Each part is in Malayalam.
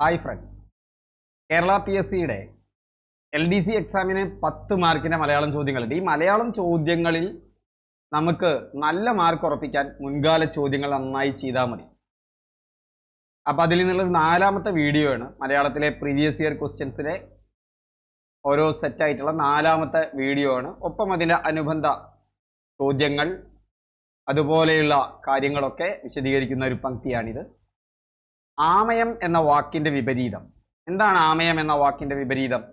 Hi friends Kerala P S സിയുടെ എൽ ഡി സി എക്സാമിന് പത്ത് മാർക്കിന്റെ മലയാളം ചോദ്യങ്ങളുണ്ട്. ഈ മലയാളം ചോദ്യങ്ങളിൽ നമുക്ക് നല്ല മാർക്ക് ഉറപ്പിക്കാൻ മുൻകാല ചോദ്യങ്ങൾ നന്നായി ചെയ്താൽ മതി. അപ്പോൾ അതിൽ നിന്നുള്ളൊരു നാലാമത്തെ വീഡിയോ ആണ് മലയാളത്തിലെ പ്രീവിയസ് ഇയർ ക്വസ്റ്റ്യൻസിലെ ഓരോ സെറ്റായിട്ടുള്ള നാലാമത്തെ വീഡിയോ ആണ്. ഒപ്പം അതിന്റെ അനുബന്ധ ചോദ്യങ്ങൾ അതുപോലെയുള്ള കാര്യങ്ങളൊക്കെ വിശദീകരിക്കുന്ന ഒരു പങ്ക്തിയാണിത്. ആമയം എന്ന വാക്കിന്റെ വിപരീതം. എന്താണ് ആമയം എന്ന വാക്കിന്റെ വിപരീതം?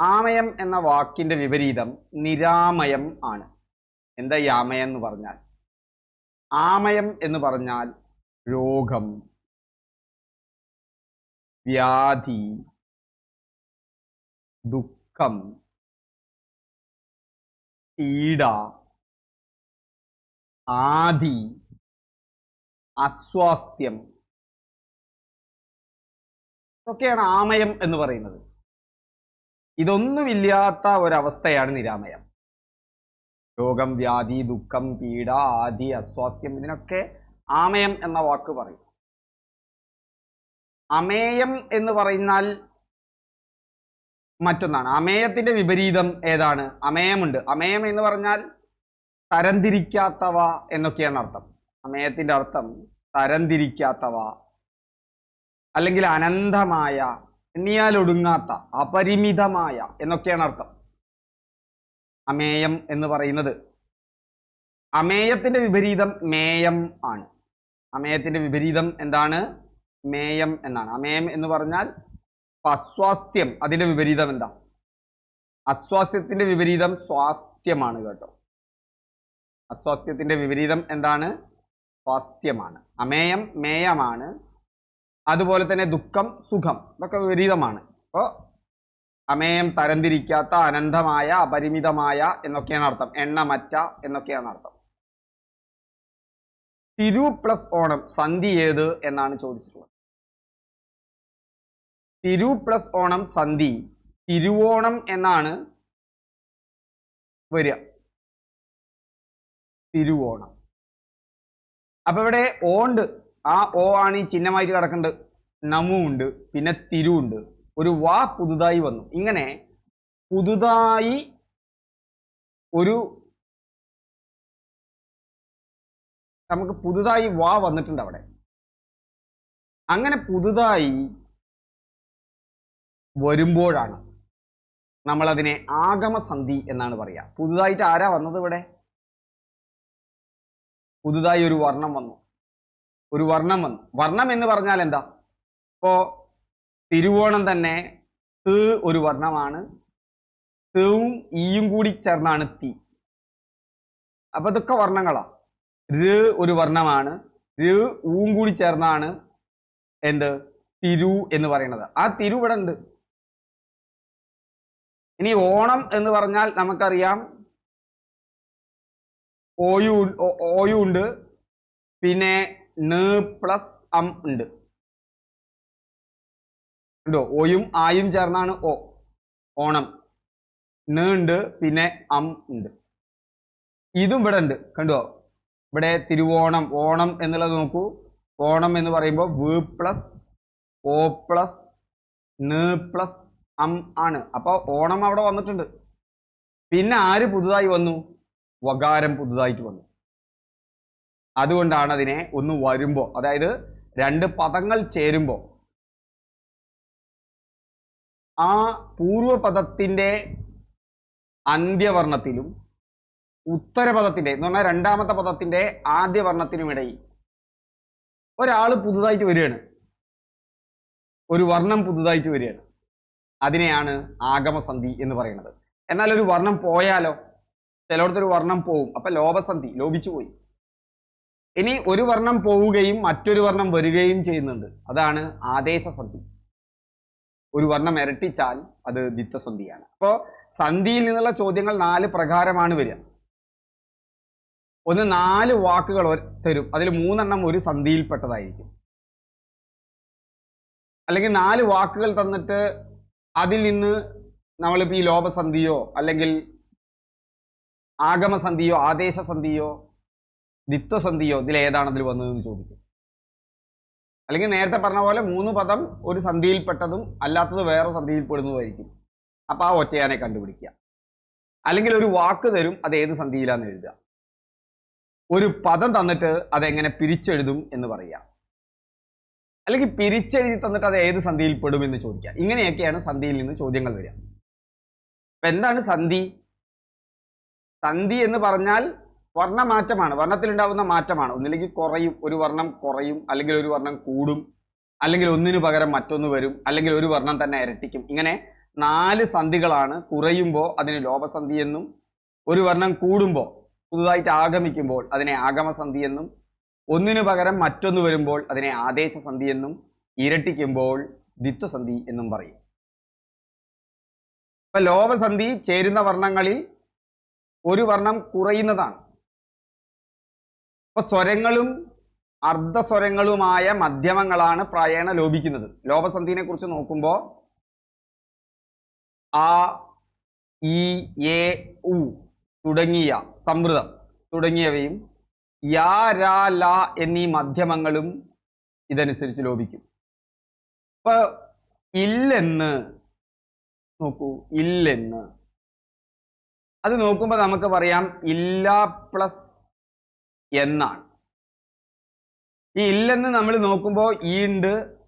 ആമയം എന്ന വാക്കിന്റെ വിപരീതം നിരാമയം ആണ്. എന്താ ഈ ആമയം എന്ന് പറഞ്ഞാൽ? ആമയം എന്ന് പറഞ്ഞാൽ രോഗം വ്യാധി ദുഃഖം പീഡ ആദി അസ്വാസ്ഥ്യം ഇതൊക്കെയാണ് ആമയം എന്ന് പറയുന്നത്. ഇതൊന്നുമില്ലാത്ത ഒരവസ്ഥയാണ് നിരാമയം. രോഗം വ്യാധി ദുഃഖം പീഡ ആദി അസ്വാസ്ഥ്യം ഇതിനൊക്കെ ആമയം എന്ന വാക്ക് പറയും. അമേയം എന്ന് പറഞ്ഞാൽ മറ്റൊന്നാണ്. അമേയത്തിന്റെ വിപരീതം ഏതാണ്? അമേയമുണ്ട്. അമേയം എന്ന് പറഞ്ഞാൽ തരംതിരിക്കാത്തവ എന്നൊക്കെയാണ് അർത്ഥം. അമേയത്തിന്റെ അർത്ഥം തരംതിരിക്കാത്തവ അല്ലെങ്കിൽ അനന്തമായ എണ്ണിയാലൊടുങ്ങാത്ത അപരിമിതമായ എന്നൊക്കെയാണ് അർത്ഥം. അമേയം എന്ന് പറയുന്നത് അമേയത്തിന്റെ വിപരീതം മേയം ആണ്. അമേയത്തിന്റെ വിപരീതം എന്താണ്? മേയം എന്നാണ്. അമേയം എന്ന് പറഞ്ഞാൽ അസ്വാസ്ഥ്യം അതിന്റെ വിപരീതം എന്താ? അസ്വാസ്ഥ്യത്തിന്റെ വിപരീതം സ്വാസ്ഥ്യമാണ് കേട്ടോ. അസ്വാസ്ഥ്യത്തിന്റെ വിപരീതം എന്താണ്? സ്വാസ്ഥ്യമാണ്. അമേയം മേയമാണ്. അതുപോലെ തന്നെ ദുഃഖം സുഖം ഇതൊക്കെ വിപരീതമാണ്. അപ്പോൾ അമേയം തരംതിരിക്കാത്ത അനന്തമായ അപരിമിതമായ എന്നൊക്കെയാണ് അർത്ഥം. എണ്ണമറ്റ എന്നൊക്കെയാണ് അർത്ഥം. തിരു പ്ലസ് ഓണം സന്ധി ഏത് എന്നാണ് ചോദിച്ചിട്ടുള്ളത്. തിരു പ്ലസ് ഓണം സന്ധി തിരുവോണം എന്നാണ് വരിക. തിരുവോണം. അപ്പൊ ഇവിടെ ഓണ്ട് ആ ഓ ആണ് ഈ ചിഹ്നമായിട്ട് കിടക്കേണ്ടത് നമു ഉണ്ട് പിന്നെ തിരു ഉണ്ട്. ഒരു വാ പുതുതായി വന്നു. ഇങ്ങനെ പുതുതായി ഒരു നമുക്ക് പുതുതായി വാ വന്നിട്ടുണ്ട് അവിടെ. അങ്ങനെ പുതുതായി വരുമ്പോഴാണ് നമ്മളതിനെ ആഗമസന്ധി എന്നാണ് പറയുക. പുതുതായിട്ട് ആരാ വന്നത് ഇവിടെ? പുതുതായി ഒരു വർണം വന്നു. ഒരു വർണം വന്നു. വർണം എന്ന് പറഞ്ഞാൽ എന്താ? ഇപ്പോ തിരുവോണം തന്നെ ത് ഒരു വർണമാണ്. വും ഈയും കൂടി ചേർന്നാണ് തീ. അപ്പൊ ഇതൊക്കെ വർണങ്ങളാ. ര് ഒരു വർണമാണ്. ര് ഊം കൂടി ചേർന്നാണ് എന്ത്? തിരു എന്ന് പറയുന്നത്. ആ തിരു ഇവിടെ ഉണ്ട്. ഇനി ഓണം എന്ന് പറഞ്ഞാൽ നമുക്കറിയാം. ഓയു ഓയു ഉണ്ട് പിന്നെ പ്ലസ് അം ഉണ്ട്. ഉണ്ടോ ഓയും ആയും ചേർന്നാണ് ഓ ഓണം. ന് ഉണ്ട് പിന്നെ അം ഉണ്ട്. ഇതും ഇവിടെ ഉണ്ട്. കണ്ടോ? ഇവിടെ തിരുവോണം ഓണം എന്നുള്ളത് നോക്കൂ. ഓണം എന്ന് പറയുമ്പോൾ വ് പ്ലസ് ഓ പ്ലസ് ന് പ്ലസ് അം ആണ്. അപ്പോൾ ഓണം അവിടെ വന്നിട്ടുണ്ട്. പിന്നെ ആര് പുതുതായി വന്നു? വകാരം പുതുതായിട്ട് വന്നു. അതുകൊണ്ടാണ് അതിനെ ഒന്ന് വരുമ്പോൾ അതായത് രണ്ട് പദങ്ങൾ ചേരുമ്പോൾ ആ പൂർവപദത്തിന്റെ അന്ത്യവർണത്തിലും ഉത്തരപദത്തിന്റെ എന്ന് പറഞ്ഞാൽ രണ്ടാമത്തെ പദത്തിന്റെ ആദ്യവർണത്തിനും ഇടയിൽ ഒരാൾ പുതുതായിട്ട് വരികയാണ്. ഒരു വർണം പുതുതായിട്ട് വരികയാണ്. അതിനെയാണ് ആഗമസന്ധി എന്ന് പറയുന്നത്. എന്നാൽ ഒരു വർണം പോയാലോ? ചിലയിടത്തൊരു വർണം പോവും. അപ്പൊ ലോപസന്ധി ലോപിച്ചു പോയി. ഇനി ഒരു വർണം പോവുകയും മറ്റൊരു വർണം വരികയും ചെയ്യുന്നുണ്ട്. അതാണ് ആദേശസന്ധി ഒരു വർണം ഇരട്ടിച്ചാൽ അത് ദ്വിത്വസന്ധിയാണ് അപ്പോൾ സന്ധിയിൽ നിന്നുള്ള ചോദ്യങ്ങൾ നാല് പ്രകാരമാണ് വരിക. ഒന്ന് നാല് വാക്കുകൾ തരും. അതിൽ മൂന്നെണ്ണം ഒരു സന്ധിയിൽപ്പെട്ടതായിരിക്കും. അല്ലെങ്കിൽ നാല് വാക്കുകൾ തന്നിട്ട് അതിൽ നിന്ന് നമ്മളിപ്പോൾ ഈ ലോപസന്ധിയോ അല്ലെങ്കിൽ ആഗമസന്ധിയോ ആദേശസന്ധിയോ ദ്വിത്വസന്ധിയോ ഇതിൽ ഏതാണ് അതിൽ വന്നതെന്ന് ചോദിക്കും. അല്ലെങ്കിൽ നേരത്തെ പറഞ്ഞ പോലെ മൂന്ന് പദം ഒരു സന്ധിയിൽപ്പെട്ടതും അല്ലാത്തത് വേറെ സന്ധിയിൽ പെടുന്നതുമായിരിക്കും. അപ്പോൾ ആ ഒറ്റയാനെ കണ്ടുപിടിക്കുക. അല്ലെങ്കിൽ ഒരു വാക്ക് തരും അത് ഏത് സന്ധിയിലാന്ന് എഴുതുക. ഒരു പദം തന്നിട്ട് അതെങ്ങനെ പിരിച്ചെഴുതും എന്ന് പറയുക. അല്ലെങ്കിൽ പിരിച്ചെഴുതി തന്നിട്ട് അത് ഏത് സന്ധിയിൽ പെടും എന്ന് ചോദിക്കുക. ഇങ്ങനെയൊക്കെയാണ് സന്ധിയിൽ നിന്ന് ചോദ്യങ്ങൾ വരിക. അപ്പം എന്താണ് സന്ധി? സന്ധി എന്ന് പറഞ്ഞാൽ വർണമാറ്റമാണ്. വർണത്തിലുണ്ടാവുന്ന മാറ്റമാണ്. ഒന്നില്ലെങ്കിൽ കുറയും ഒരു വർണം കുറയും അല്ലെങ്കിൽ ഒരു വർണം കൂടും അല്ലെങ്കിൽ ഒന്നിനു പകരം മറ്റൊന്ന് വരും അല്ലെങ്കിൽ ഒരു വർണം തന്നെ ഇരട്ടിക്കും. ഇങ്ങനെ നാല് സന്ധികളാണ് കുറയുമ്പോൾ അതിന് ലോപസന്ധി എന്നും ഒരു വർണം കൂടുമ്പോൾ പുതുതായിട്ട് ആഗമിക്കുമ്പോൾ അതിനെ ആഗമസന്ധി എന്നും ഒന്നിനു പകരം മറ്റൊന്ന് വരുമ്പോൾ അതിനെ ആദേശസന്ധി എന്നും ഇരട്ടിക്കുമ്പോൾ ദ്വിത്വസന്ധി എന്നും പറയും. ഇപ്പൊ ലോപസന്ധി ചേരുന്ന വർണങ്ങളിൽ ഒരു വർണം കുറയുന്നതാണ്. അപ്പൊ സ്വരങ്ങളും അർദ്ധസ്വരങ്ങളുമായ മധ്യമങ്ങളാണ് പ്രായേണ ലോപിക്കുന്നത്. ലോപസന്ധിനെ കുറിച്ച് നോക്കുമ്പോൾ ആ ഇ എ ഉ തുടങ്ങിയ സമൃദ്ധം തുടങ്ങിയവയും യാ രാ ല എന്നീ മധ്യമങ്ങളും ഇതനുസരിച്ച് ലോപിക്കും. ഇപ്പൊ ഇല്ലെന്ന് നോക്കൂ ഇല്ലെന്ന്. അത് നോക്കുമ്പോൾ നമുക്ക് പറയാം ഇല്ല പ്ലസ് എന്നാണ്. ഈ ഇല്ലെന്ന് നമ്മൾ നോക്കുമ്പോൾ ഈ ഉണ്ട്.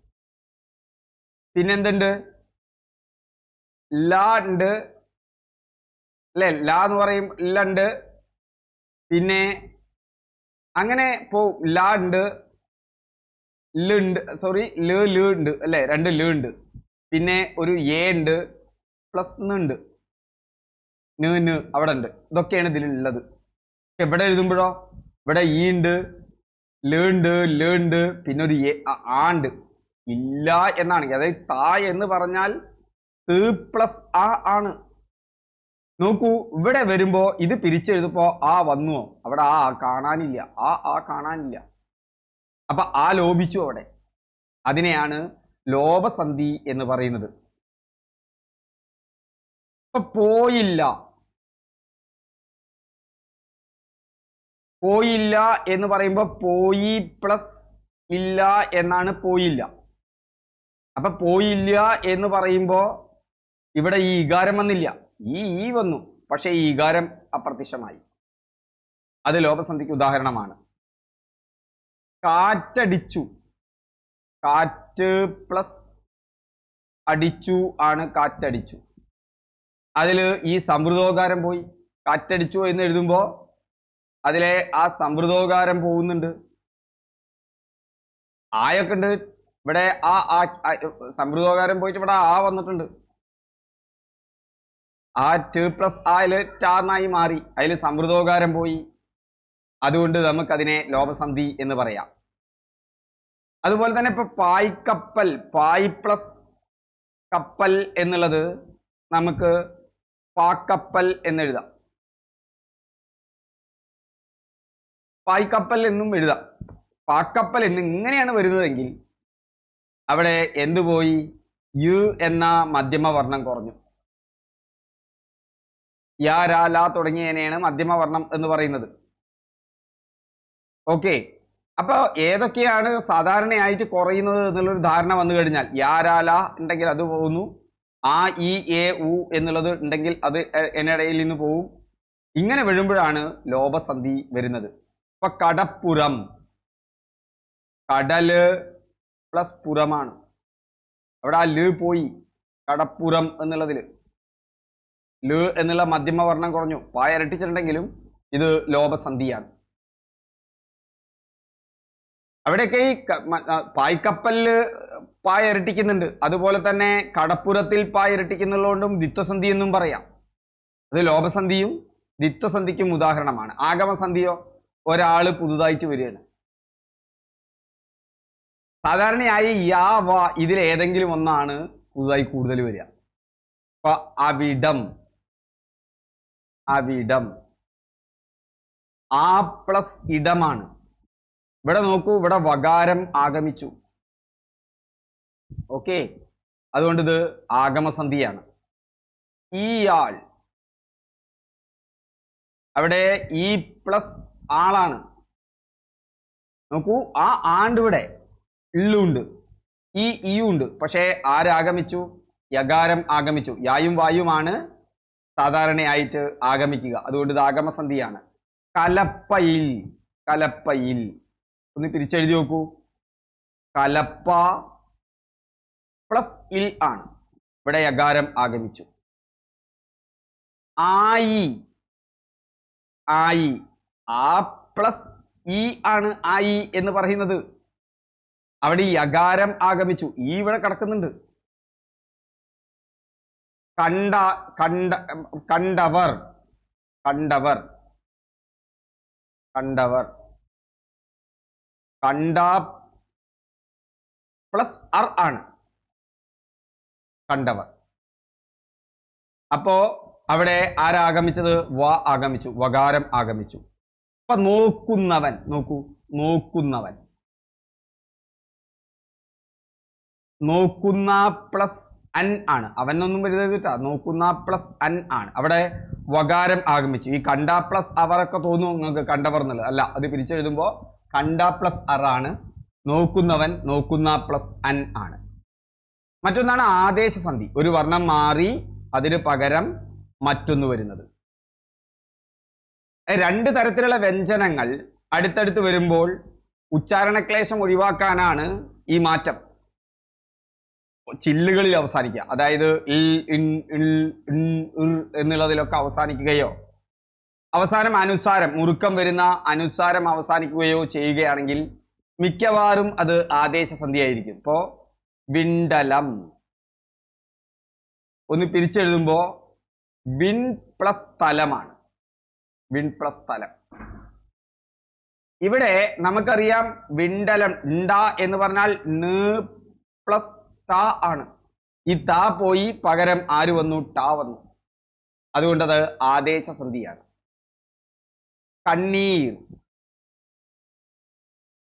പിന്നെന്തുണ്ട് ലാ ഉണ്ട്. അല്ലെ? ലാ എന്ന് പറയും. ഇല്ലുണ്ട് പിന്നെ അങ്ങനെ പോവും. ലാ ഉണ്ട്. ലുണ്ട് സോറി ലു ലു ഉണ്ട്. അല്ലെ? രണ്ട് ലു ഉണ്ട്. പിന്നെ ഒരു എ ഉണ്ട്. പ്ലസ് ഉണ്ട്. ന് അവിടെ ഉണ്ട്. ഇതൊക്കെയാണ് ഇതിലുള്ളത്. ഇവിടെ എഴുതുമ്പോഴോ? ഇവിടെ ഈ ഉണ്ട് ലേണ്ട് ലേണ്ട് പിന്നെ ഒരു എ ആ ആ ഇല്ല എന്നാണ്. അതായത് താ എന്ന് പറഞ്ഞാൽ ത് പ്ലസ് ആ ആണ്. നോക്കൂ ഇവിടെ വരുമ്പോ ഇത് പിരിച്ചെഴുതുമ്പോ ആ വന്നുവോ? അവിടെ ആ കാണാനില്ല. ആ ആ കാണാനില്ല. അപ്പൊ ആ ലോപിച്ചു അവിടെ. അതിനെയാണ് ലോപസന്ധി എന്ന് പറയുന്നത്. പോയില്ല. പോയില്ല എന്ന് പറയുമ്പോൾ പോയി പ്ലസ് ഇല്ല എന്നാണ് പോയില്ല. അപ്പൊ പോയില്ല എന്ന് പറയുമ്പോൾ ഇവിടെ ഈ ഇകാരം വന്നില്ല. ഈ ഈ വന്നു. പക്ഷെ ഈ ഇകാരം അപ്രത്യക്ഷമായി. അത് ലോപസന്ധിക്ക് ഉദാഹരണമാണ്. കാറ്റടിച്ചു. കാറ്റ് പ്ലസ് അടിച്ചു ആണ് കാറ്റടിച്ചു. അതിൽ ഈ സമൃദ്ധോകാരം പോയി. കാറ്റടിച്ചു എന്ന് എഴുതുമ്പോ അതിലെ ആ സമൃദ്ധോകാരം പോകുന്നുണ്ട്. ആയൊക്കെ ഉണ്ട് ഇവിടെ ആ ആ സമൃദ്ധോകാരം പോയിട്ട് ഇവിടെ ആ വന്നിട്ടുണ്ട്. ആ ട് പ്ലസ് ആയിൽ ടാന്നായി മാറി. അതിൽ സമൃദ്ധോകാരം പോയി. അതുകൊണ്ട് നമുക്കതിനെ ലോപസന്ധി എന്ന് പറയാം. അതുപോലെ തന്നെ ഇപ്പൊ പായ്ക്കപ്പൽ പായ് പ്ലസ് കപ്പൽ എന്നുള്ളത് നമുക്ക് പാക്കപ്പൽ എന്നെഴുതാം പായ്ക്കപ്പൽ എന്നും എഴുതാം. പാക്കപ്പൽ എന്ന് ഇങ്ങനെയാണ് വരുന്നതെങ്കിൽ അവിടെ എന്തു പോയി? യു എന്ന മധ്യമ വർണം കുറഞ്ഞു യാരാല തുടങ്ങിയതിനെയാണ് മധ്യമ വർണം എന്ന് പറയുന്നത്. ഓക്കെ. അപ്പൊ ഏതൊക്കെയാണ് സാധാരണയായിട്ട് കുറയുന്നത് എന്നുള്ളൊരു ധാരണ വന്നു കഴിഞ്ഞാൽ യാ രാ ല ഉണ്ടെങ്കിൽ അത് പോകുന്നു. ആ ഇ എ ഉ എന്നുള്ളത് ഉണ്ടെങ്കിൽ അത് എന്നിടയിൽ നിന്ന് പോവും. ഇങ്ങനെ വരുമ്പോഴാണ് ലോപസന്ധി വരുന്നത്. ഇപ്പൊ കടപ്പുറം. കടൽ പ്ലസ് പുറമാണ്. അവിടെ ആ ൽ പോയി. കടപ്പുറം എന്നുള്ളതിൽ ൽ എന്നുള്ള മധ്യമ വർണം കുറഞ്ഞു. പായ ഇരട്ടിച്ചിട്ടുണ്ടെങ്കിലും ഇത് ലോപസന്ധിയാണ്. അവിടെയൊക്കെ ഈ പായ്ക്കപ്പലിൽ പായ ഇരട്ടിക്കുന്നുണ്ട്. അതുപോലെ തന്നെ കടപ്പുറത്തിൽ പായ ഇരട്ടിക്കുന്നുള്ളതുകൊണ്ടും ദ്വിത്വസന്ധി എന്നും പറയാം. അത് ലോപസന്ധിയും ദ്വിത്വസന്ധിക്കും ഉദാഹരണമാണ്. ആഗമസന്ധിയോ ഒരാൾ പുതുതായിട്ട് വരികയാണ്. സാധാരണയായി യാ വ ഇതിൽ ഏതെങ്കിലും ഒന്നാണ് പുതുതായി കൂടുതൽ വരിക. അപ്പൊ അവിടം അവിടം. ആ പ്ലസ് ഇടമാണ്. ഇവിടെ നോക്കൂ ഇവിടെ വകാരം ആഗമിച്ചു. ഓക്കെ? അതുകൊണ്ട് ഇത് ആഗമസന്ധിയാണ്. ആൾ അവിടെ ഈ പ്ലസ് ആളാണ്. നോക്കൂ ആ ആണ്ട് ഇവിടെ ഇള്ളുണ്ട്. ഈ ഇയുണ്ട് ഉണ്ട് പക്ഷേ ആരാഗമിച്ചു? യകാരം ആഗമിച്ചു. യായും വായുമാണ് സാധാരണയായിട്ട് ആഗമിക്കുക. അതുകൊണ്ട് ഇത് ആഗമസന്ധിയാണ്. കലപ്പയിൽ കലപ്പയിൽ. ഒന്ന് തിരിച്ചെഴുതി നോക്കൂ. കലപ്പ പ്ലസ് ഇൽ ആണ്. ഇവിടെ യകാരം ആഗമിച്ചു. ആയി. ആയി. ആ പ്ലസ് ഇ ആണ് ആ ഇ എന്ന് പറയുന്നത്. അവിടെ ഈ അകാരം ആഗമിച്ചു. ഈ ഇവിടെ കിടക്കുന്നുണ്ട്. കണ്ട കണ്ട കണ്ടവർ കണ്ടവർ കണ്ടവർ. കണ്ട പ്ലസ് അർ ആണ്. കണ്ടവർ. അപ്പോ അവിടെ ആരാഗമിച്ചത് വ ആഗമിച്ചു. വകാരം ആഗമിച്ചു. അപ്പൊ നോക്കുന്നവൻ നോക്കൂ നോക്കുന്നവൻ. നോക്കുന്ന പ്ലസ് അൻ ആണ്. അവനൊന്നും വരുതരുതിട്ടാ നോക്കുന്ന പ്ലസ് അൻ ആണ്. അവിടെ വകാരം ആഗമിച്ചു. ഈ കണ്ട പ്ലസ് അവറൊക്കെ തോന്നും നിങ്ങൾക്ക് കണ്ടവർ എന്നുള്ളത്. അല്ല അത് പിരിച്ചെഴുതുമ്പോൾ കണ്ട പ്ലസ് അറാണ് നോക്കുന്നവൻ നോക്കുന്ന പ്ലസ് അൻ ആണ്. മറ്റൊന്നാണ് ആദേശസന്ധി. ഒരു വർണം മാറി അതിന് പകരം മറ്റൊന്ന് വരുന്നത്. രണ്ട് തരത്തിലുള്ള വ്യഞ്ജനങ്ങൾ അടുത്തടുത്ത് വരുമ്പോൾ ഉച്ചാരണക്ലേശം ഒഴിവാക്കാനാണ് ഈ മാറ്റം. ചില്ലുകളിൽ അവസാനിക്കുക. അതായത് എന്നുള്ളതിലൊക്കെ അവസാനിക്കുകയോ അവസാനം അനുസാരം മുറുക്കം വരുന്ന അനുസാരം അവസാനിക്കുകയോ ചെയ്യുകയാണെങ്കിൽ മിക്കവാറും അത് ആദേശ ആദേശസന്ധിയായിരിക്കും ഇപ്പോ വിണ്ടലം ഒന്ന് പിരിച്ചെഴുതുമ്പോ വിൺ പ്ലസ് തലമാണ്. വിൺ പ്ലസ് തലം ഇവിടെ നമുക്കറിയാം വിണ്ടലം ഇണ്ട എന്ന് പറഞ്ഞാൽ പ്ലസ് ട ആണ്. ഈ ത പോയി പകരം ആര് വന്നു? ട വന്നു. അതുകൊണ്ടത് ആദേശ സന്ധിയാണ് കണ്ണീർ.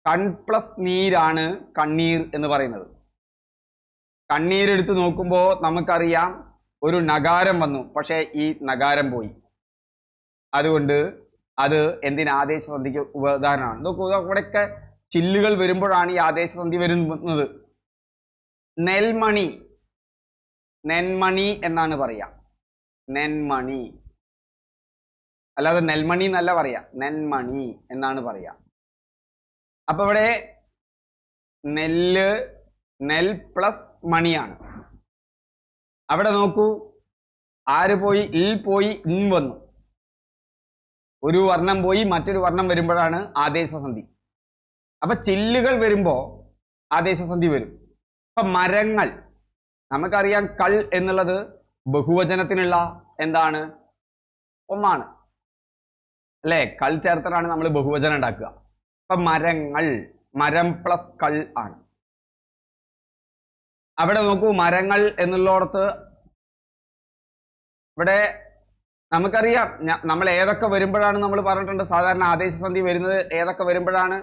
കൺ പ്ലസ് നീരാണ് കണ്ണീർ എന്ന് പറയുന്നത്. കണ്ണീരെടുത്ത് നോക്കുമ്പോൾ നമുക്കറിയാം ഒരു നഗാരം വന്നു പക്ഷേ ഈ നഗാരം പോയി. അതുകൊണ്ട് അത് എന്തിന് ആദേശസന്ധിക്ക് ഉദാഹരണമാണ് നോക്കൂ ഇവിടെയൊക്കെ ചില്ലുകൾ വരുമ്പോഴാണ് ഈ ആദേശസന്ധി വരുന്നത്. നെൽമണി. നെന്മണി എന്നാണ് പറയാ. നെന്മണി. അല്ലാതെ നെൽമണി എന്നല്ല പറയാ. നെന്മണി എന്നാണ് പറയാ. അപ്പൊ ഇവിടെ നെല്ല് നെൽ പ്ലസ് മണിയാണ്. അവിടെ നോക്കൂ ആര് പോയി? ഇൽ പോയി ഇൻ വന്നു. ഒരു വർണം പോയി മറ്റൊരു വർണം വരുമ്പോഴാണ് ആദേശസന്ധി അപ്പൊ ചില്ലുകൾ വരുമ്പോ ആദേശസന്ധി വരും. അപ്പൊ മരങ്ങൾ നമുക്കറിയാം കൾ എന്നുള്ളത് ബഹുവചനത്തിനുള്ള എന്താണ്? ഒന്നാണ്. അല്ലേ? കൾ ചേർത്തിട്ടാണ് നമ്മൾ ബഹുവചനം ഉണ്ടാക്കുക. അപ്പൊ മരങ്ങൾ മരം പ്ലസ് കൾ ആണ്. അവിടെ നോക്കൂ മരങ്ങൾ എന്നുള്ളടത്ത് ഇവിടെ നമുക്കറിയാം. നമ്മൾ ഏതൊക്കെ വരുമ്പോഴാണ് നമ്മൾ പറഞ്ഞിട്ടുണ്ട്? സാധാരണ ആദേശസന്ധി വരുന്നത് ഏതൊക്കെ വരുമ്പോഴാണ്?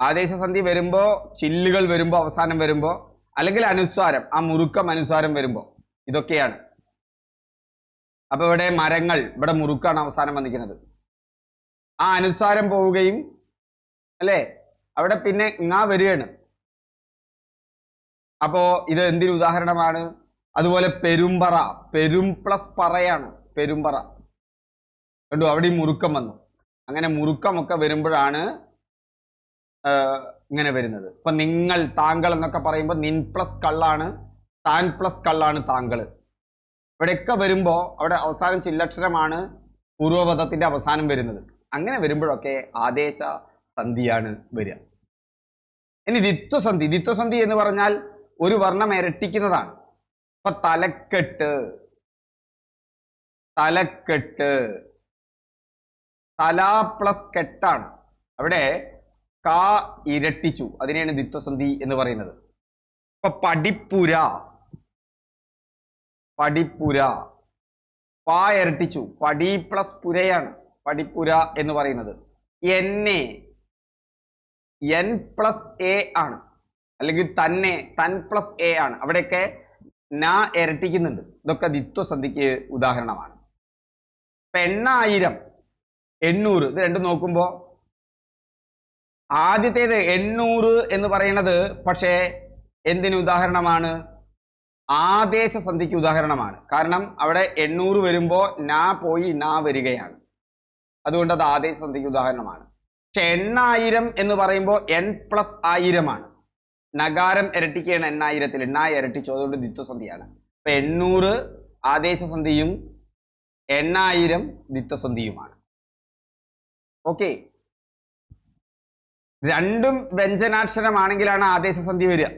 ആദേശസന്ധി വരുമ്പോ ചില്ലുകൾ വരുമ്പോ അവസാനം വരുമ്പോ അല്ലെങ്കിൽ അനുസ്വാരം ആ മുറുക്കം അനുസ്വാരം വരുമ്പോ ഇതൊക്കെയാണ്. അപ്പൊ ഇവിടെ മരങ്ങൾ ഇവിടെ മുറുക്കാണ് അവസാനം വന്നിരിക്കുന്നത്. ആ അനുസ്വാരം പോവുകയും അല്ലേ? അവിടെ പിന്നെ ഇങ്ങാ വരികയാണ്. അപ്പോ ഇത് എന്തിനു ഉദാഹരണമാണ്? അതുപോലെ പെരുമ്പറ പെരും പ്ലസ് പറയാണ്. പെരുമ്പറ. കണ്ടു അവിടെ മുറുക്കം വന്നു. അങ്ങനെ മുറുക്കമൊക്കെ വരുമ്പോഴാണ് ഇങ്ങനെ വരുന്നത്. ഇപ്പൊ നിങ്ങൾ താങ്കൾ എന്നൊക്കെ പറയുമ്പോൾ നിൻ പ്ലസ് കള്ളാണ് താൻ പ്ലസ് കള്ളാണ് താങ്കൾ. ഇവിടെയൊക്കെ വരുമ്പോൾ അവിടെ അവസാനം ചില്ലക്ഷരമാണ് പൂർവപദത്തിന്റെ അവസാനം വരുന്നത്. അങ്ങനെ വരുമ്പോഴൊക്കെ ആദേശ സന്ധിയാണ് വരിക. ഇനി ദിത്വസന്ധി ദിത്വസന്ധി എന്ന് പറഞ്ഞാൽ ഒരു വർണം ഇരട്ടിക്കുന്നതാണ്. ഇപ്പൊ തലക്കെട്ട് തലക്കെട്ട്. തല പ്ലസ് കെട്ടാണ്. അവിടെ കാ ഇരട്ടിച്ചു. അതിനെയാണ് ദിത്വസന്ധി എന്ന് പറയുന്നത്. ഇപ്പൊ പടിപ്പുര. പടിപ്പുര. പാ ഇരട്ടിച്ചു. പടി പ്ലസ് പുരയാണ്. പടിപ്പുര എന്ന് പറയുന്നത്. എന്നെ എൻ പ്ലസ് എ ആണ്. അല്ലെങ്കിൽ തന്നെ തൻ പ്ലസ് എ ആണ്. അവിടെയൊക്കെ ന ഇരട്ടിക്കുന്നുണ്ട്. ഇതൊക്കെ ദിത്വസന്ധിക്ക് ഉദാഹരണമാണ്. ഇപ്പൊ എണ്ണായിരം എണ്ണൂറ്. ഇത് രണ്ടും നോക്കുമ്പോൾ ആദ്യത്തേത് എണ്ണൂറ് എന്ന് പറയുന്നത് പക്ഷേ എന്തിന് ഉദാഹരണമാണ്? ആദേശ സന്ധിക്ക് ഉദാഹരണമാണ്. കാരണം അവിടെ എണ്ണൂറ് വരുമ്പോൾ നാ പോയി നാ വരികയാണ്. അതുകൊണ്ട് അത് ആദേശ സന്ധിക്ക് ഉദാഹരണമാണ്. പക്ഷെ എണ്ണായിരം എന്ന് പറയുമ്പോൾ എൻ പ്ലസ് ആയിരമാണ്. നഗാരം ഇരട്ടിക്കുകയാണ് എണ്ണായിരത്തിൽ. എണ്ണായി ഇരട്ടിച്ചു. അതുകൊണ്ട് ദ്വിത്വസന്ധിയാണ്. അപ്പൊ എണ്ണൂറ് ആദേശ സന്ധിയും എണ്ണായിരം നിത്യസന്ധിയുമാണ് ഓക്കെ രണ്ടും വ്യഞ്ജനാക്ഷരമാണെങ്കിലാണ് ആദേശ സന്ധി വരിക.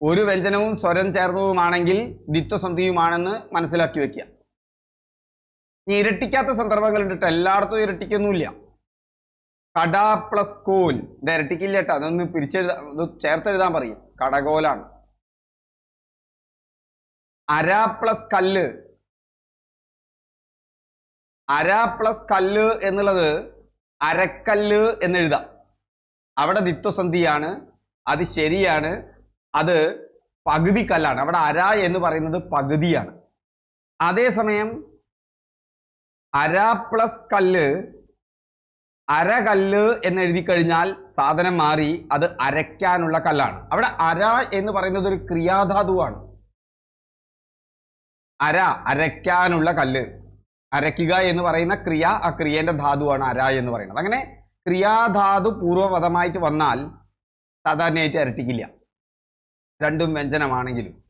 ഒരു വ്യഞ്ജനവും സ്വരം ചേർന്നതുമാണെങ്കിൽ ദ്വിത്വസന്ധിയുമാണെന്ന് മനസ്സിലാക്കി വെക്കുക. ഇനി ഇരട്ടിക്കാത്ത സന്ദർഭങ്ങളുണ്ട് എല്ലായിടത്തും ഇരട്ടിക്കൊന്നുമില്ല. കട പ്ലസ് കോൽ. ഇത് ഇരട്ടിക്കില്ല കേട്ടോ. അതൊന്ന് പിരിച്ചെഴുതാ ഇത് ചേർത്തെഴുതാൻ പറയും. കടകോലാണ്. അര പ്ലസ് കല്ല്. അര പ്ലസ് കല്ല് എന്നുള്ളത് അരക്കല്ല് എന്നെഴുതാം. അവിടെ ദിത്വസന്ധിയാണ് അത് ശരിയാണ് അത് പകുതി കല്ലാണ്. അവിടെ അര എന്ന് പറയുന്നത് പകുതിയാണ്. അതേസമയം അര പ്ലസ് കല്ല് അര കല്ല് എന്ന് എഴുതി കഴിഞ്ഞാൽ സാധനം മാറി അത് അരയ്ക്കാനുള്ള കല്ലാണ്. അവിടെ അര എന്ന് പറയുന്നത് ഒരു ക്രിയാധാതുവാണ്. അര അരയ്ക്കാനുള്ള കല്ല്. അരയ്ക്കുക എന്ന് പറയുന്ന ക്രിയ ആ ക്രിയേന്റെ ധാതുവാണ് അര എന്ന് പറയുന്നത്. അങ്ങനെ ക്രിയാധാതു പൂർവപദമായിട്ട് വന്നാൽ സാധാരണയായിട്ട് അരട്ടിക്കില്ല. രണ്ടും വ്യഞ്ജനമാണെങ്കിലും.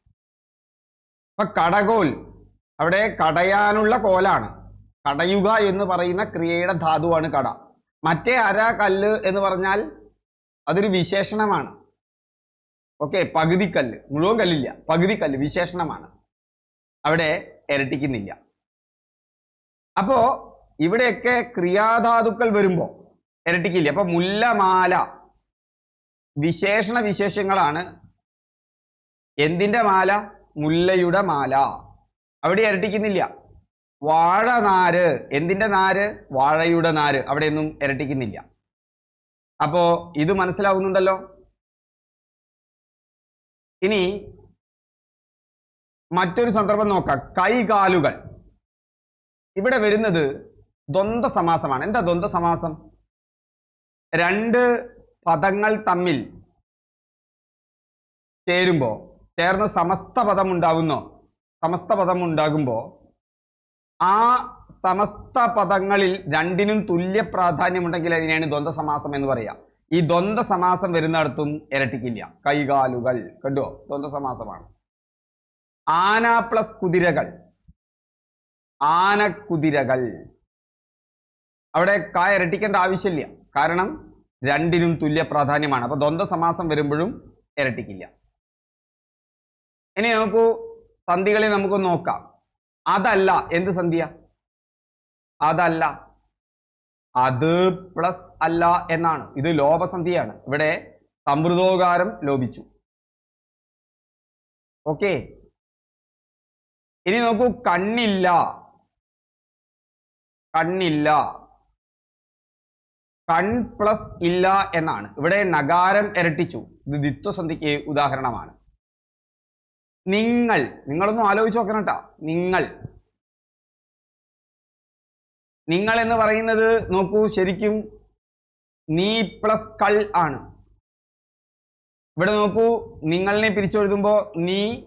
ഇപ്പൊ കടകോൽ അവിടെ കടയാനുള്ള കോലാണ്. കടയുക എന്ന് പറയുന്ന ക്രിയയുടെ ധാതുവാണ് കട. മറ്റേ അര കല്ല് എന്ന് പറഞ്ഞാൽ അതൊരു വിശേഷണമാണ്. ഓക്കെ പകുതി കല്ല്. മുഴുവൻ കല്ലില്ല പകുതി കല്ല് വിശേഷണമാണ്. അവിടെ ഇരട്ടിക്കുന്നില്ല. അപ്പോ ഇവിടെയൊക്കെ ക്രിയാധാതുക്കൾ വരുമ്പോൾ ഇരട്ടിക്കില്ല അപ്പൊ മുല്ലമാല. വിശേഷണ വിശേഷങ്ങളാണ്. എന്തിന്റെ മാല? മുല്ലയുടെ മാല. അവിടെ ഇരട്ടിക്കുന്നില്ല വാഴ നാര് എന്തിന്റെ നാര്? വാഴയുടെ നാര്. അവിടെയൊന്നും ഇരട്ടിക്കുന്നില്ല അപ്പോ ഇത് മനസ്സിലാവുന്നുണ്ടല്ലോ? ഇനി മറ്റൊരു സന്ദർഭം നോക്കാം. കൈകാലുകൾ. ഇവിടെ വരുന്നത് ദ്വന്ദ്വ സമാസമാണ് എന്താ ദ്വന്ദ്വ സമാസം രണ്ട് പദങ്ങൾ തമ്മിൽ ചേരുമ്പോൾ ചേർന്ന് സമസ്ത പദം ഉണ്ടാവുന്നോ സമസ്ത പദം ഉണ്ടാകുമ്പോൾ ആ സമസ്ത പദങ്ങളിൽ രണ്ടിനും തുല്യ പ്രാധാന്യമുണ്ടെങ്കിൽ അതിനെയാണ് ദ്വന്ദ്വ സമാസം എന്ന് പറയാം. ഈ ദ്വന്ദ്വ സമാസം വരുന്നിടത്തും ഇരട്ടിക്കില്ല. കൈകാലുകൾ. കണ്ടോ? ദ്വന്ദ്വ സമാസമാണ് ആന പ്ലസ് കുതിരകൾ. ആനക്കുതിരകൾ. അവിടെ കാ ഇരട്ടിക്കേണ്ട ആവശ്യമില്ല. കാരണം രണ്ടിനും തുല്യ പ്രാധാന്യമാണ്. അപ്പൊ ദ്വന്ദ്വ സമാസം വരുമ്പോഴും ഇരട്ടിക്കില്ല. ഇനി നമുക്ക് സന്ധികളെ നമുക്ക് നോക്കാം. അതല്ല. എന്ത് സന്ധ്യ? അതല്ല. അത് പ്ലസ് അല്ല എന്നാണ്. ഇത് ലോപസന്ധിയാണ്. ഇവിടെ സമൃദ്ധോകാരം ലോപിച്ചു ഓക്കെ ഇനി നോക്കൂ. കണ്ണില്ല. കണ്ണില്ല. കൺ പ്ലസ് ഇല്ല എന്നാണ്. ഇവിടെ നഗാരം ഇരട്ടിച്ചു. ഇത് ദിത്വസന്ധിക്ക് ഉദാഹരണമാണ്. നിങ്ങൾ നിങ്ങളൊന്നും ആലോചിച്ച് നോക്കണം കേട്ടോ. നിങ്ങൾ. നിങ്ങൾ എന്ന് പറയുന്നത് നോക്കൂ ശരിക്കും നീ പ്ലസ് കൾ ആണ്. ഇവിടെ നോക്കൂ നിങ്ങളിനെ പിരിച്ചെഴുതുമ്പോ നീ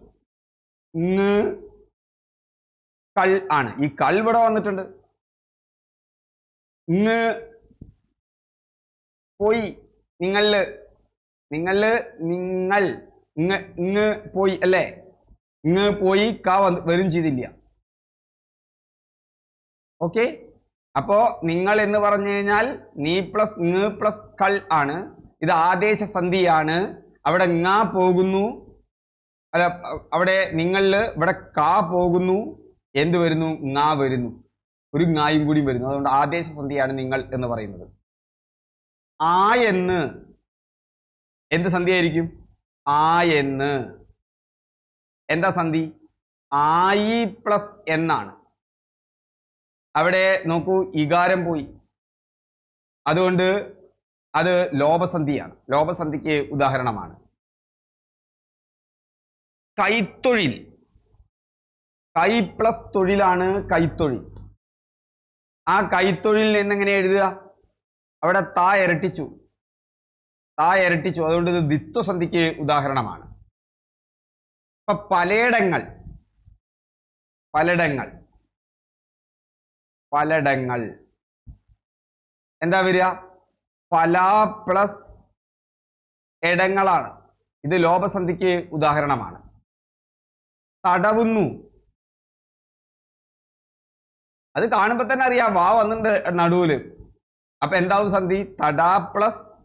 കൾ ആണ്. ഈ കൾ ഇവിടെ വന്നിട്ടുണ്ട്. ഇങ് പോയി. നിങ്ങൾ നിങ്ങൾ നിങ്ങൾ. ഇങ് ഇങ് പോയി അല്ലേ? ഇങ് പോയി ക വന്ന് വരും ചെയ്തില്ല. ഓക്കെ? അപ്പോ നിങ്ങൾ എന്ന് പറഞ്ഞു കഴിഞ്ഞാൽ നീ പ്ലസ് ങ് പ്ലസ് കൾ ആണ്. ഇത് ആദേശ സന്ധിയാണ്. അവിടെ ങ പോകുന്നു. അല്ല അവിടെ നിങ്ങളിൽ ഇവിടെ കാ പോകുന്നു. എന്ത് വരുന്നു? ങ വരുന്നു. ഒരു ങായും കൂടി വരുന്നു. അതുകൊണ്ട് ആദേശ സന്ധിയാണ് നിങ്ങൾ എന്ന് പറയുന്നത്. ആ എന്ന് എന്ത് സന്ധിയായിരിക്കും ആ എന്ന്. എന്താ സന്ധി? ആയി പ്ലസ് എന്നാണ്. അവിടെ നോക്കൂ ഇകാരം പോയി. അതുകൊണ്ട് അത് ലോപസന്ധിയാണ്. ലോപസന്ധിക്ക് ഉദാഹരണമാണ്. കൈത്തൊഴിൽ. കൈ പ്ലസ് തൊഴിലാണ് കൈത്തൊഴിൽ. ആ കൈത്തൊഴിൽ എങ്ങനെ എഴുതുക? അവിടെ താ ഇരട്ടിച്ചു. താ ഇരട്ടിച്ചു. അതുകൊണ്ട് ഇത് ദിത്വസന്ധിക്ക് ഉദാഹരണമാണ്. ഇപ്പൊ പലയിടങ്ങൾ പലയിടങ്ങൾ പലയിടങ്ങൾ. എന്താ വരിക? പല പ്ലസ് ഇടങ്ങളാണ്. ഇത് ലോപസന്ധിക്ക് ഉദാഹരണമാണ്. തടവുന്നു. അത് കാണുമ്പോൾ തന്നെ അറിയാം വാ വന്നിട്ടുണ്ട് നടുവിൽ. അപ്പൊ എന്താവും സന്ധി? തടാ പ്ലസ്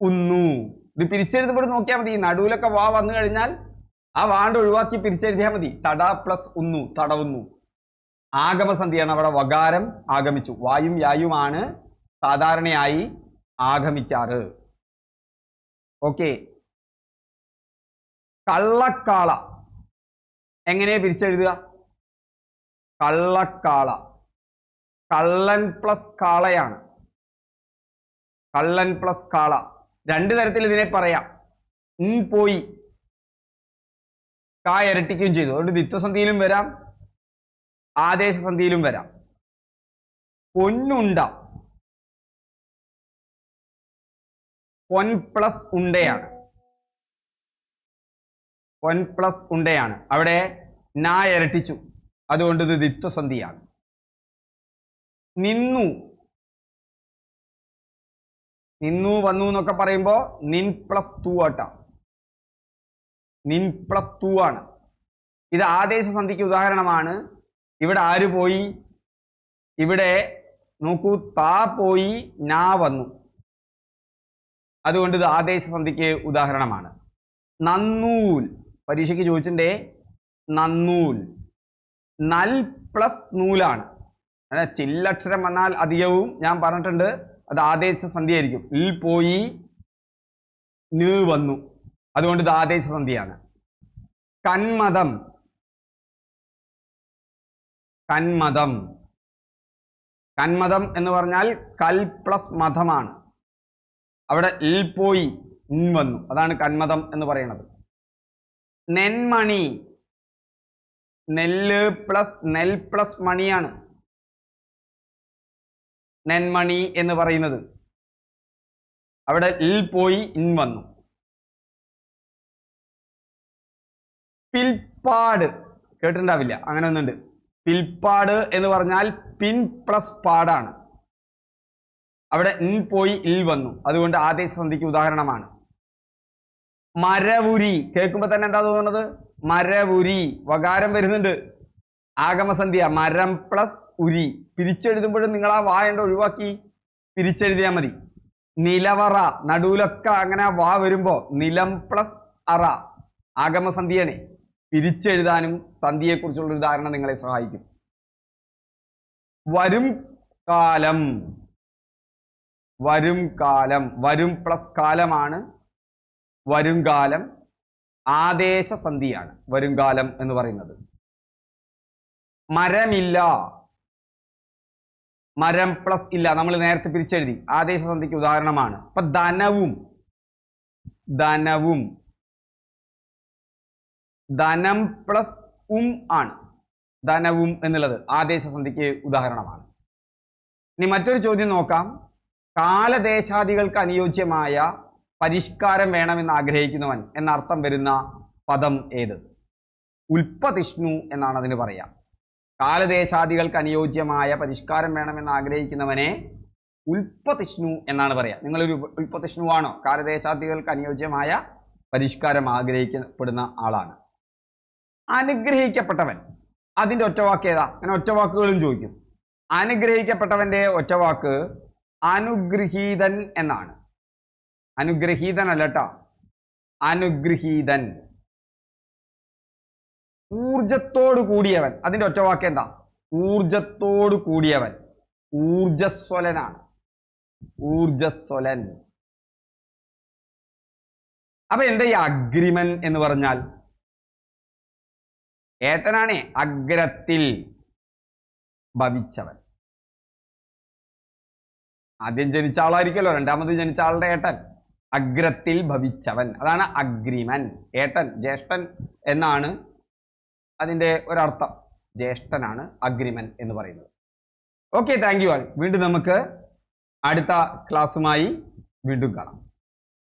ഉന്നു. ഇത് പിരിച്ചെഴുതുമ്പോൾ നോക്കിയാൽ മതി. നടുവിലൊക്കെ വാ വന്നു കഴിഞ്ഞാൽ ആ വാണ്ട് ഒഴിവാക്കി പിരിച്ചെഴുതിയാൽ മതി. തടാ പ്ലസ് ഉന്നു തടവുന്നു. ആഗമസന്ധിയാണ് അവിടെ വകാരം ആഗമിച്ചു. വായും യായുമാണ് സാധാരണയായി ആഗമിക്കാറ്. ഓക്കെ. കള്ളക്കാള. എങ്ങനെ പിരിച്ചെഴുതുക? കള്ളക്കാള. കള്ളൻ പ്ലസ് കാളയാണ്. കള്ളൻ പ്ലസ് കാള. രണ്ട് തരത്തിൽ ഇതിനെ പറയാം. ഉം പോയി. കാ ഇരട്ടിക്കുകയും ചെയ്തു. അതുകൊണ്ട് ദ്വിത്വസന്ധിയിലും വരാം. ആദേശസന്ധിയിലും വരാം. പൊന്നുണ്ട. പൊൻ പ്ലസ് ഉണ്ടയാണ്. പൊൻ പ്ലസ് ഉണ്ടയാണ്. അവിടെ നാ ഇരട്ടിച്ചു. അതുകൊണ്ട് ഇത് ദ്വിത്വസന്ധിയാണ് നിന്നു. നിന്നു വന്നു എന്നൊക്കെ പറയുമ്പോ നിൻ പ്ലസ് ടു ആട്ടാ. നിൻ പ്ലസ് ടു ആണ്. ഇത് ആദേശ സന്ധിക്ക് ഉദാഹരണമാണ്. ഇവിടെ ആര് പോയി? ഇവിടെ നോക്കൂ താ പോയി നാ വന്നു. അതുകൊണ്ട് ഇത് ആദേശ സന്ധിക്ക് ഉദാഹരണമാണ്. നന്നൂൽ. പരീക്ഷയ്ക്ക് ചോദിച്ചിട്ടുണ്ടേ? നന്നൂൽ. നൽ പ്ലസ് നൂലാണ്. അല്ല? ചില്ലക്ഷരം വന്നാൽ അധികവും ഞാൻ പറഞ്ഞിട്ടുണ്ട് അത് ആദേശ സന്ധിയായിരിക്കും. ഇൽ പോയി ന് വന്നു. അതുകൊണ്ട് ഇത് ആദേശ സന്ധിയാണ്. കന്മതം. കന്മതം. കന്മതം എന്ന് പറഞ്ഞാൽ കൽ പ്ലസ് മതമാണ്. അവിടെ ഇൽ പോയി വന്നു. അതാണ് കന്മതം എന്ന് പറയുന്നത്. നെന്മണി. നെല്ല് പ്ലസ് നെൽ പ്ലസ് മണിയാണ്. നെന്മണി എന്ന് പറയുന്നത്. അവിടെ ഇൽ പോയി ഇൻ വന്നു. പിൽപ്പാട്. കേട്ടിട്ടുണ്ടാവില്ല. അങ്ങനെ ഒന്നുണ്ട്. പിൽപ്പാട് എന്ന് പറഞ്ഞാൽ പിൻ പ്ലസ് പാടാണ്. അവിടെ ഇൻ പോയി ഇൽ വന്നു. അതുകൊണ്ട് ആദേശ സന്ധിക്ക് ഉദാഹരണമാണ്. മരവുരി. കേൾക്കുമ്പോ തന്നെ എന്താ തോന്നുന്നത്? മരവുരി. വകാരം വരുന്നുണ്ട്. ആഗമസന്ധ്യ മരം പ്ലസ് ഉരി. പിരിച്ചെഴുതുമ്പോഴും നിങ്ങൾ ആ വായണ്ട ഒഴിവാക്കി. പിരിച്ചെഴുതിയാൽ മതി. നിലവറ നടുവിലൊക്കെ അങ്ങനെ വാ വരുമ്പോ നിലം പ്ലസ് അറ. ആഗമസന്ധിയാണ് പിരിച്ചെഴുതാനും സന്ധിയെക്കുറിച്ചുള്ള ഒരു ധാരണ നിങ്ങളെ സഹായിക്കും. വരും കാലം. വരും കാലം. വരും പ്ലസ് കാലമാണ്. വരും കാലം ആദേശ സന്ധിയാണ് വരും കാലം എന്ന് പറയുന്നത്. മരമില്ല. മരം പ്ലസ് ഇല്ല. നമ്മൾ നേരത്തെ പിരിച്ചെഴുതി. ആദേശ സന്ധിക്ക് ഉദാഹരണമാണ്. അപ്പൊ ധനവും. ധനവും. ധനം പ്ലസ് ഉം ആണ്. ധനവും എന്നുള്ളത് ആദേശ സന്ധിക്ക് ഉദാഹരണമാണ്. ഇനി മറ്റൊരു ചോദ്യം നോക്കാം. കാലദേശാദികൾക്ക് അനുയോജ്യമായ പരിഷ്കാരം വേണമെന്ന് ആഗ്രഹിക്കുന്നവൻ എന്നർത്ഥം വരുന്ന പദം ഏത്? ഉൽപ്പതിഷ്ണു എന്നാണ് അതിന് പറയാം. കാലദേശാദികൾക്ക് അനുയോജ്യമായ പരിഷ്കാരം വേണമെന്ന് ആഗ്രഹിക്കുന്നവനെ ഉൽപ്പതിഷ്ണു എന്നാണ് പറയുക നിങ്ങളൊരു ഉൽപ്പതിഷ്ണു ആണോ കാലദേശാദികൾക്ക് അനുയോജ്യമായ പരിഷ്കാരം ആഗ്രഹിക്കപ്പെടുന്ന ആളാണ്. അനുഗ്രഹിക്കപ്പെട്ടവൻ. അതിന്റെ ഒറ്റവാക്ക് ഏതാ? അങ്ങനെ ഒറ്റവാക്കുകളും ചോദിക്കും. അനുഗ്രഹിക്കപ്പെട്ടവന്റെ ഒറ്റവാക്ക് അനുഗ്രഹീതൻ എന്നാണ്. അനുഗ്രഹീതൻ അല്ലട്ടോ അനുഗ്രഹീതൻ. ഊർജത്തോട് കൂടിയവൻ. അതിന്റെ ഒറ്റവാക്ക് എന്താ? ഊർജത്തോട് കൂടിയവൻ. ഊർജസ്വലനാണ്. ഊർജസ്വലൻ. അപ്പൊ എന്താ ഈ അഗ്രിമൻ എന്ന് പറഞ്ഞാൽ? ഏട്ടനാണേ അഗ്രത്തിൽ ഭവിച്ചവൻ. ആദ്യം ജനിച്ച ആളായിരിക്കല്ലോ രണ്ടാമത് ജനിച്ച ആളുടെ ഏട്ടൻ. അഗ്രത്തിൽ ഭവിച്ചവൻ. അതാണ് അഗ്രിമൻ. ഏട്ടൻ ജ്യേഷ്ഠൻ എന്നാണ് അതിന്റെ ഒരർത്ഥം ജ്യേഷ്ഠനാണ് അഗ്രിമൻ എന്ന് പറയുന്നത്. ഓക്കെ താങ്ക് യു ആൾ വീണ്ടും നമുക്ക് അടുത്ത ക്ലാസ്സുമായി വീണ്ടും കാണാം.